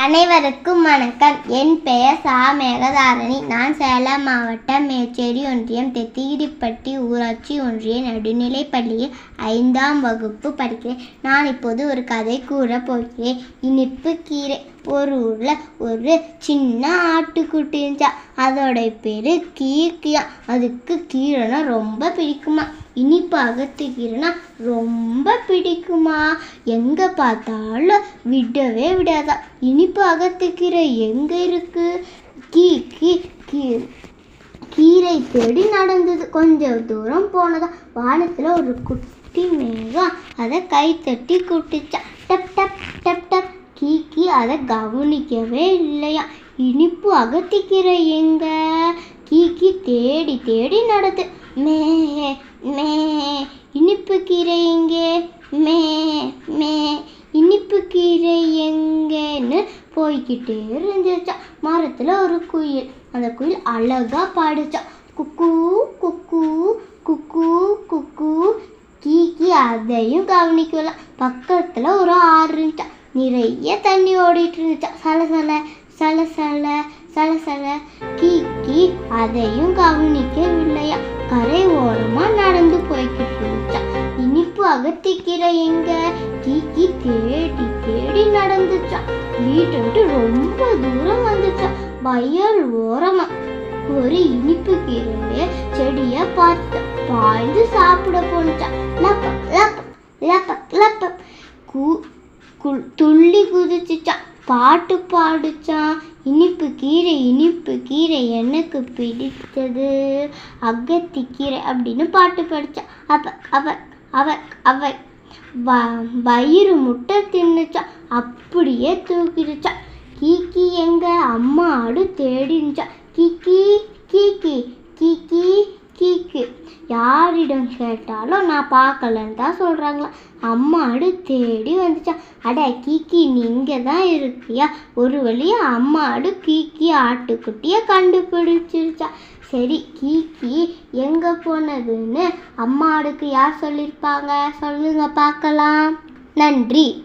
அனைவருக்கும் வணக்கம். என் பெயர் சா. மேகதாரணி. நான் சேலம் மாவட்டம் மேச்சேரி ஒன்றியம் தெத்திகிரிப்பட்டி ஊராட்சி ஒன்றிய நடுநிலைப் பள்ளியில் ஐந்தாம் வகுப்பு படிக்கிறேன். நான் இப்போது ஒரு கதை கூற போகிறேன். இனிப்பு கீரை. ஒரு ஊரில் ஒரு சின்ன ஆட்டுக்குட்டி இருந்துச்சா? அதோட பேர் கீர்க்கியா. அதுக்கு கீரைனா ரொம்ப பிடிக்குமா? இனிப்பு அகத்து ரொம்ப பிடிக்குமா? எங்கே பார்த்தாலும் விடவே விடாதா. இனிப்பு அகத்து எங்கே இருக்கு? கீ கீ கீ கீரை தேடி நடந்தது. கொஞ்சம் தூரம் போனதா. வானத்தில் ஒரு குட்டி மேகம் அதை கை தட்டி குட்டிச்சா. டப் டப் டப் டப். கீக்கி அதை கவனிக்கவே இல்லையா. இனிப்பு அகத்திக்கிற எங்க? கீக்கி தேடி தேடி நடந்து. மே மே இனிப்பு கீரை எங்கே? மே மே இனிப்பு கீரை எங்கேன்னு போய்கிட்டே இருந்துச்சான் மரத்தில் ஒரு குயில். அந்த குயில் அழகா பாடுச்சா. குக்கு குக்கு குக்கு குக்கு. கீக்கி அதையும் கவனிக்கலாம் பக்கத்தில் ஒரு ஆறு இருந்துச்சா. நிறைய தண்ணி ஓடிட்டு இருந்துச்சா. சல சல சல சல சல சல. கீக்கி அதையும் கவனிக்கவில்லையா? கரை ஓரமா நடந்து போய்கிட்டு இருந்துச்சா? இனிப்பு அகத்திக்கீரை எங்க? கீக்கி தேடி தேடி நடந்துச்சா? வீட்டை விட்டு ரொம்ப தூரம் வந்துச்சா? வயல் ஓரமா. ஒரு இனிப்பு கீரைய செடிய பார்த்து பாய்ந்து சாப்பிட போனுச்சா லப்ப லப்ப லப்ப லப்ப. கூ கு- துள்ளி குதிச்சுச்சா? பாட்டு பாடுச்சான் இனிப்பு கீரை இனிப்பு கீரை எனக்கு பிடித்தது. அகத்தி கீரை அப்படின்னு பாட்டு படிச்சா. அவ அவ அவ அவ. வ- வயிறு முட்டை தின்னுச்சா. அப்படியே தூக்கிடுச்சா. கீக்கி எங்க அம்மா ஆடு தேடிச்சா கீக்கி யாரிடம் கேட்டாலும் நான் பார்க்கலன்னு தான் சொல்கிறாங்களா அம்மாடு தேடி வந்துச்சா. அட கீக்கி நீங்கள் தான் இருக்கியா? ஒரு வழியாக அம்மாடு கீக்கி ஆட்டுக்குட்டியை கண்டுபிடிச்சிருச்சா. சரி கீக்கி எங்கே போனதுன்னு அம்மாடுக்கு யார் சொல்லியிருப்பாங்க? சொல்லுங்க பார்க்கலாம். நன்றி.